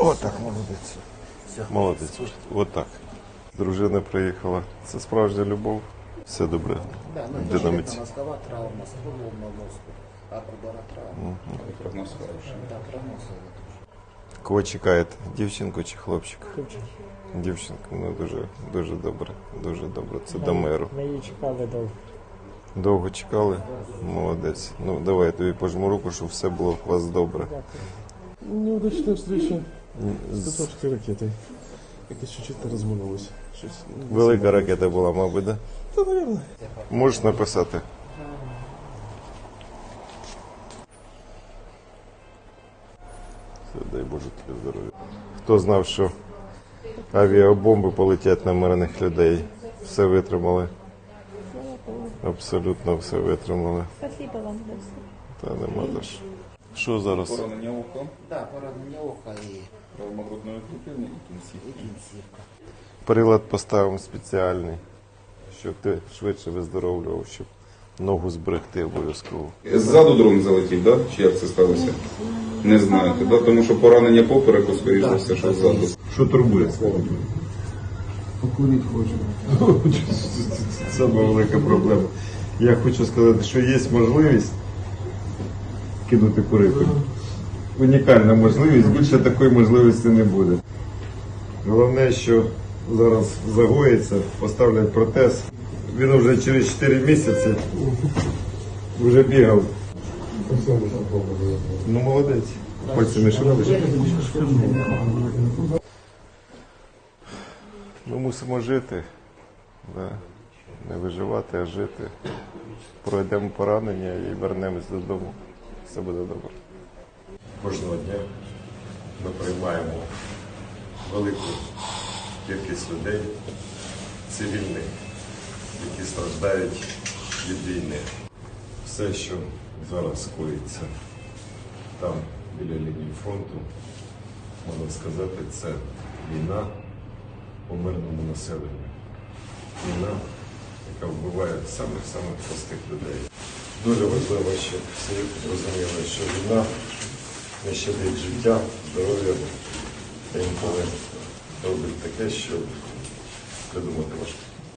Отак, молодець. Молодець. Отак. Дружина приїхала. Це справжня любов. Все добре. Да, ну, Динаміці. это мозговая травма, стволовного мозга, аппаратная травма. Прогноз хороший. Да, прогноз. Кого чекаєте? Дівчинку чи хлопчика? Дівчинку, ну дуже, дуже добре. Дуже добре. Це до миру. Ми її чекали довго. Довго чекали? Молодець. Ну давай я тобі пожму руку, щоб все було у вас добре. Неудачная встреча З- ракетой. Якось чуть-чуть не. Щось. ну, Велика ракета була, мабуть, да? Та, наверное. Можеш написати? Все, дай Боже тобі здоров'я. Хто знав, що авіабомби полетять на мирних людей? Все витримали. Абсолютно все витримали. Спасибо вам за все. Та нема за що. Що зараз? Поранення ока, Да, поранение ока и, травма грудної клітини і кінцівки. кінцівка. Прилад поставимо спеціальний, щоб ти швидше виздоровлював, щоб ногу зберегти обов'язково. Ззаду дрон залетів, да? Чи як це сталося? Не знаєте, да? Тому що поранення попереку, скоріш за все, що ззаду. Що турбує? Покурить хочу. Саме велика проблема. Я хочу сказати, що є можливість кинути курити. Унікальна можливість, більше такої можливості не буде. Головне, що зараз загоїться, поставлять протез. Він вже через 4 місяці вже бігав. Ну молодець. Пальцями швидиш. Ми мусимо жити. Да. Не виживати, а жити. Пройдемо поранення і вернемось додому. Все буде добре. Кожного дня ми приймаємо велику кількість людей, цивільних, які страждають від війни. Все, що зараз коїться там, біля лінії фронту, можна сказати, це війна по мирному населенню. Війна, яка вбиває самих-самих простих людей. Дуже важливо, щоб всі розуміли, що війна не щадить життя, здоров'я та інколи робить таке, що придумати важко.